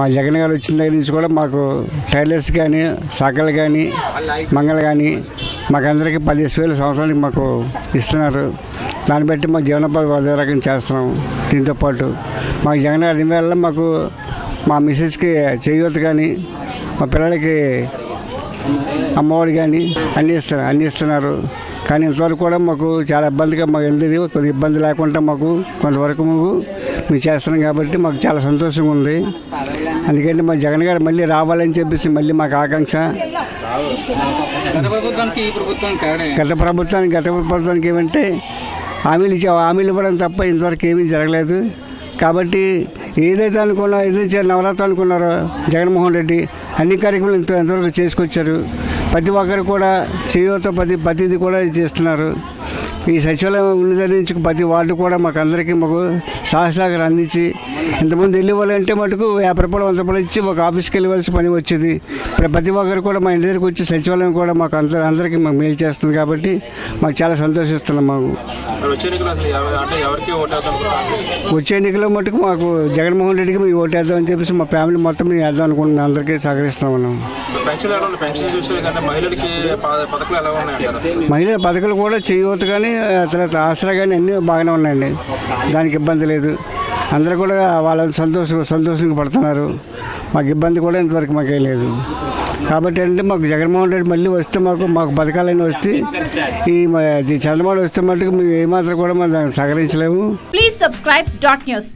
మా జగన్ గారు వచ్చిన దగ్గర నుంచి కూడా మాకు టైలర్స్ కానీ సకలు కానీ మంగళ కానీ మాకందరికీ పదిహేను వేలు సంవత్సరానికి మాకు ఇస్తున్నారు. దాన్ని బట్టి మా జీవనోపాధి అదే రకం చేస్తున్నాం దీంతో పాటు. మాకు జగన్ గారి వల్ల మాకు మా మిస్సెస్కి చేయూత కానీ మా పిల్లలకి అమ్మఒడి కానీ అన్ని ఇస్తారు అన్ని ఇస్తున్నారు. కానీ ఇంతవరకు కూడా మాకు చాలా ఇబ్బందిగా మాకు వెళ్ళేది కొద్ది ఇబ్బంది లేకుండా మాకు కొంతవరకు మాకు మేము చేస్తున్నాం కాబట్టి మాకు చాలా సంతోషంగా ఉంది. అందుకని మా జగన్ గారు మళ్ళీ రావాలని చెప్పేసి మళ్ళీ మాకు ఆకాంక్ష. ప్రభుత్వానికి? గత ప్రభుత్వానికి గత ప్రభుత్వానికి ఏమంటే హామీలు ఇచ్చే హామీలు ఇవ్వడం తప్ప ఇంతవరకు ఏమీ జరగలేదు. కాబట్టి ఏదైతే అనుకున్నా ఏదైతే నవరాత్రి అనుకున్నారో జగన్మోహన్ రెడ్డి అన్ని కార్యక్రమాలు ఇంత ఎంతవరకు చేసుకొచ్చారు. ప్రతి ఒక్కరు కూడా చేయూత ప్రతి ప్రతిది కూడా చేస్తున్నారు. ఈ సచివాలయం ఉన్నది నుంచి ప్రతి వార్డు కూడా మాకు అందరికీ మాకు సహసాగరం అందించి ఇంతకుముందు వెళ్ళి వాళ్ళంటే మటుకు యాభై రూపాయలు వంద రూపాయలు ఇచ్చి ఒక ఆఫీస్కి వెళ్ళవలసిన పని వచ్చేది. ప్రతి ఒక్కరు కూడా మా ఇంటి దగ్గరికి వచ్చి సచివాలయం కూడా మాకు అందరూ అందరికీ మాకు మేలు చేస్తుంది కాబట్టి మాకు చాలా సంతోషిస్తున్నాం మాకు. వచ్చే ఎన్నికలు మటుకు మాకు జగన్మోహన్ రెడ్డికి మేము ఓటేద్దాం అని చెప్పేసి మా ఫ్యామిలీ మొత్తం మేము వేద్దాం అనుకుంటున్నాం అందరికీ సహకరిస్తాం ఉన్నాయంటారు మహిళల పథకాలు కూడా చేయవద్దు కానీ ఆ తర్వాత ఆసరా కానీ అన్నీ బాగానే ఉన్నాయండి. దానికి ఇబ్బంది లేదు. అందరూ కూడా వాళ్ళ సంతోష సంతోషంగా పడుతున్నారు. మాకు ఇబ్బంది కూడా ఇంతవరకు మాకే లేదు. కాబట్టి అంటే మాకు జగన్మోహన్ రెడ్డి మళ్ళీ వస్తే మాకు మాకు పథకాలన్నీ వస్తే ఈ చంద్రబాబు వస్తే మటుకు మేము ఏమాత్రం కూడా మనం దాన్ని సహకరించలేము. Please subscribe dot news